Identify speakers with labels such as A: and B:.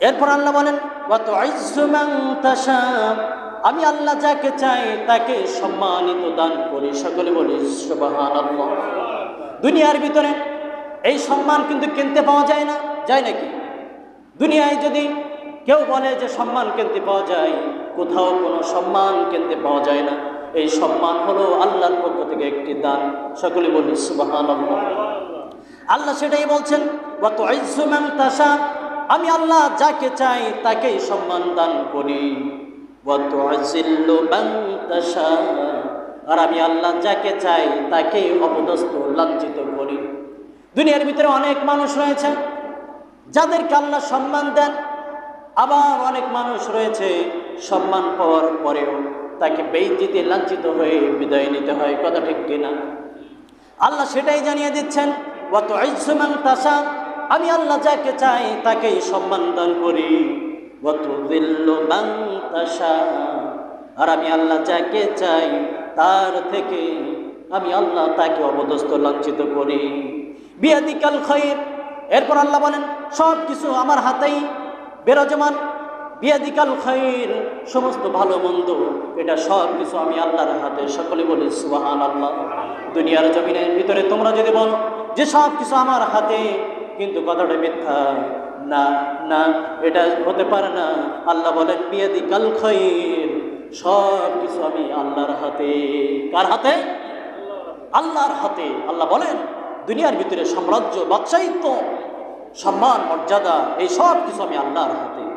A: এরপর আল্লাহ বলেন। আমি আল্লাহ যাকে চাই তাকে সম্মানিত দান করি। সকলে বলি দুনিয়ার ভিতরে এই সম্মান কিন্তু কিনতে পাওয়া যায় না, যায় নাকি? দুনিয়ায় যদি কেউ বলে যে সম্মান কিনতে পাওয়া যায়, কোথাও কোনো সম্মান কিনতে পাওয়া যায় না। এই সম্মান হলো আল্লাহর পক্ষ থেকে একটি দান। সকলে বলি, সুবহানাল্লাহ। আল্লাহ সেটাই বলছেন তাশা আমি আল্লাহ যাকে চাই তাকেই সম্মান দান করি। আর আমি আল্লাহ যাকে চাই তাকেই অপদস্থ, লাঞ্ছিত করি। দুনিয়ার ভিতরে অনেক মানুষ রয়েছে যাদেরকে আল্লাহ সম্মান দেন। আবার অনেক মানুষ রয়েছে সম্মান পাওয়ার পরেও তাকে বেইজিতে লাঞ্ছিত হয়ে বিদায় নিতে হয়। কথা ঠিক কিনা? আল্লাহ সেটাই জানিয়ে দিচ্ছেন অত ঐসমান তাসা আমি আল্লাহ যাকে চাই তাকেই সম্মান দান করি। আর আমি আল্লাহ যাকে চাই তার থেকে আমি আল্লাহ তাকে অবদস্ত লাঞ্ছিত করি। বিয়াদিকাল খৈর এরপর আল্লাহ বলেন সব কিছু আমার হাতেই। বেরজমান। বিয়াদিকাল খৈর সমস্ত ভালো মন্দ, এটা সব কিছু আমি আল্লাহর হাতে। সকলে বলি সুবাহান আল্লাহ দুনিয়ার জমিনের ভিতরে তোমরা যদি বলো যে সব কিছু আমার হাতে কিন্তু কথাটা মিথ্যা। না না, এটা হতে পারে না। আল্লাহ বলেন, বিয়াদিকাল খৈর সব কিছু আমি আল্লাহর হাতে। কার হাতে? আল্লাহর হাতে। আল্লাহ বলেন, দুনিয়ার ভিতরে সাম্রাজ্য বাদশাহিত্য সম্মান, মর্যাদা, এই সব কিছু আমি আল্লাহর হাতে।